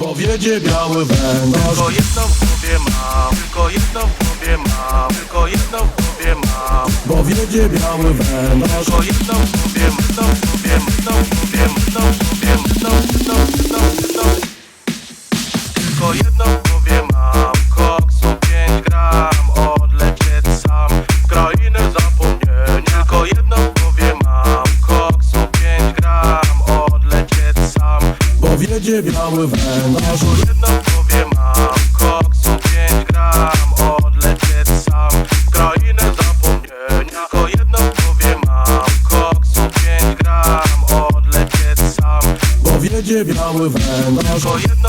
Bo wiedzie biały węgorz Tylko jedno w głowie mam, tylko jedno w głowie mam, tylko jedno w głowie mam. Bo wiedzie biały węgorz Tylko jedno w głowie, jedno w głowie, jedno w głowie, jedno w głowie, jedno, jedno, jedno, jedno. Tylko jedno wiedzie biały węgorz w głowie mam, koksu 5 gram, odlecieć sam w krainę zapomnienia. Tylko jedno w głowie mam, koksu 5 gram, odlecieć sam. Bo wiedzie biały węgorz Tylko jedno